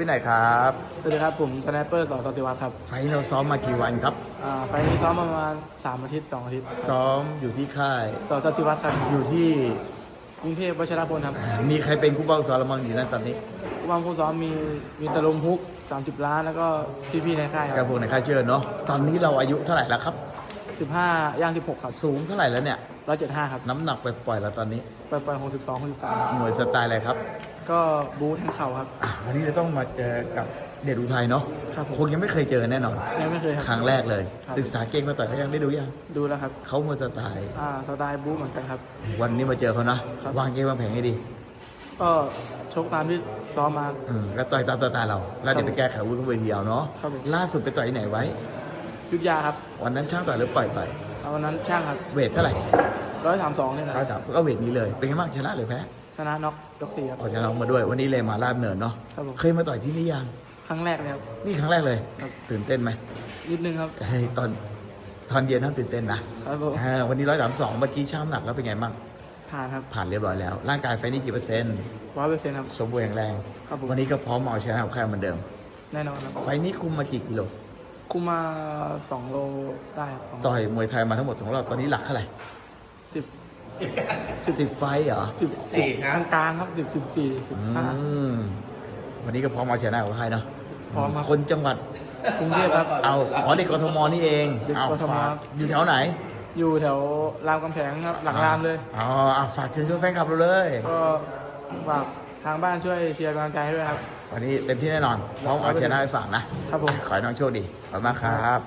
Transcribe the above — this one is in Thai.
ที่ไหนครับสวัสดีครับผมสแนปเปอร์สอสติวัฒน์ครับ ไฟท์เราซ้อมมากี่วันครับ อ่าไฟล์นี้ซ้อมมาประมาณสามอาทิตย์สองอาทิตย์ซ้อมอยู่ที่ค่าย สอสติวัฒน์ครับอยู่ที่กรุงเทพวชิรพลครับมีใครเป็นคู่เป้าซ้อมเราบ้างอยู่นั่นตอนนี้ผู้บังผู้ซ้อมมีมีตะลุมฮุกสามสิบล้านแล้วก็พี่ๆในค่ายคกัรับบพวกในค่ายเชิญเนาะตอนนี้เราอายุเท่าไหร่แล้วครับสิบห้าย่างสิบหกครับสูงเท่าไหร่แล้วเนี่ยร้อยเจ็ดห้าครับน้ำหนักไปปล่อยๆแล้วตอนนี้ไปปล่อยหกสิบสองหกสิบสามหน่วยสไตล์อะไรครับ ก็บูททั้งเข่าครับ อะวันนี้เราต้องมาเจอกับเดชอุทัยเนาะครับผม คงยังไม่เคยเจอแน่นอน ยังไม่เคยครับครั้งแรกเลย ครับ ศึกษาเก่งมาต่อยเขายังได้ดูยังดูแล้วครับ เขามวยสไตล์อ่าสไตล์บูทเหมือนกันครับ วันนี้มาเจอเขานะครับ วางเกมวางแผนให้ดีก็ชกตามที่ซ้อมมา อืมก็ต่อยตามสไตล์เราแล้วเดี๋ยวไปแก้ไขอาวุ้นเวทีเอาเนาะครับผม ล่าสุดไปต่อยที่ไหนไว้ ยุทธยาครับวันนั้นช่างต่อยหรือปล่อยไปเอาวันนั้นช่างครับเวทเท่าไหร่ร้อยสามสองนี่แหละร้อยสามก็เวทนี้เลยเป็นไงบ้างชนะหรือแพ้ ชนะน็อกยกสี่ครับ เอาชนะมาด้วย วันนี้เลยมาลาดเนินเนาะครับผม เคยมาต่อยที่นี่ยังครั้งแรกเลยครับ นี่ครั้งแรกเลย ครับ ตื่นเต้นไหมนิดนึงครับ เฮ้ยตอนตอนเย็นน่าตื่นเต้นนะครับผมอ่าวันนี้ร้อยสามสองเมื่อกี้ช่างน้ำหนักแล้วเป็นไงบ้างผ่านครับผ่านเรียบร้อยแล้ว ร่างกายไฟนี่กี่เปอร์เซ็นต์ร้อยเปอร์เซ็นต์ครับ สมบูรณ์แข็งแรง ครับผม วันนี้ก็พร้อมเอาชนะกับใครเหมือนเดิม แน่นอนครับ ไฟนี้คุมมากี่กิโลคุมมาสองโลได้ครับสองต่อยมวยไทยมาทั้งหมดของเราตอนนี้หลักเท่าไหร่สิบ สิบไฟท์เหรอสิบสิบกลางกลางๆครับสิบสิบสี่สิบอืห้ามวันนี้ก็พร้อมเอาชนะกับใครเนาะพร้อมครับคนจังหวัดกรุงเทพครับเอาอ๋อเด็กกทมนี่เองเด็กเอากทมฝากอยู่แถวไหน อยู่แถวรามกำแพงครับหลังรามเลยอ๋ออะฝากเชิญชวนแฟนคลับเราเลยก็ฝากทางบ้านช่วยเชียร์กำลังใจให้ด้วยครับวันนี้เต็มที่แน่นอนพร้อมเอาชนะให้ฝากนะครับผมอะขอให้น้องโชคดีขอบคุณมากครับ